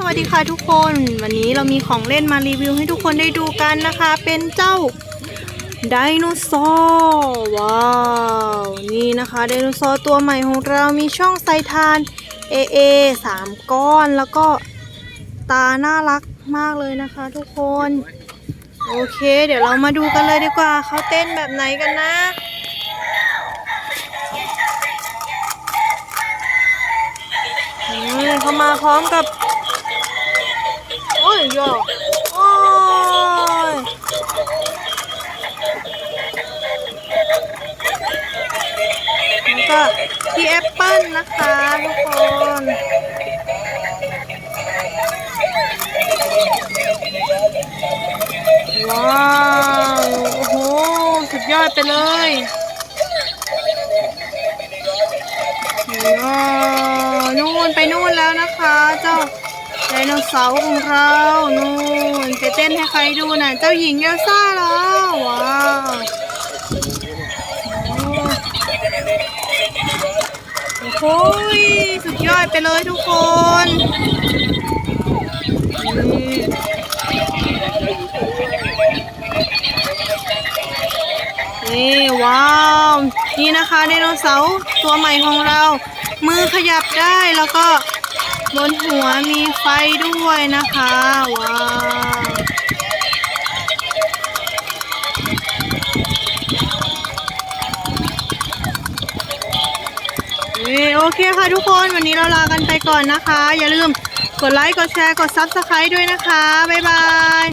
สวัสดีค่ะทุกคน วันนี้เรามีของเล่นมารีวิวให้ทุกคนได้ดูกันนะคะ เป็นเจ้าไดโนเสาร์ว้าว นี่นะคะไดโนเสาร์ตัวใหม่ของเรามีช่องไซทาน AA 3ก้อนแล้วก็ตาน่ารักมากเลยนะคะ ทุกคน โอเค เดี๋ยวเรามาดูกันเลยดีกว่าเขาเต้นแบบไหนกันนะเขามาพร้อมกับ ก็พี่แอปเปิ้ลนะคะทุกคนว้าวโอ้โหสุดยอดไปเลยว้าวนู่นไปนู่นแล้วนะคะ เจ้าไดโนเสาร์ของเรานู่นไปเต้นให้ใครดูน่ะเจ้าหญิงเอลซ่าเหรอว้าว โอ้โหสุดยอดไปเลยทุกคนนี่นี่ว้าว นี่นะคะไดโนเสาร์ตัวใหม่ของเรา มือขยับได้แล้วก็บนหัวมีไฟด้วยนะคะ ว้าว นี่โอเคค่ะทุกคนวันนี้เราลากันไปก่อนนะคะ อย่าลืมกดไลค์กดแชร์กด Subscribe ด้วยนะคะ บ๊ายบาย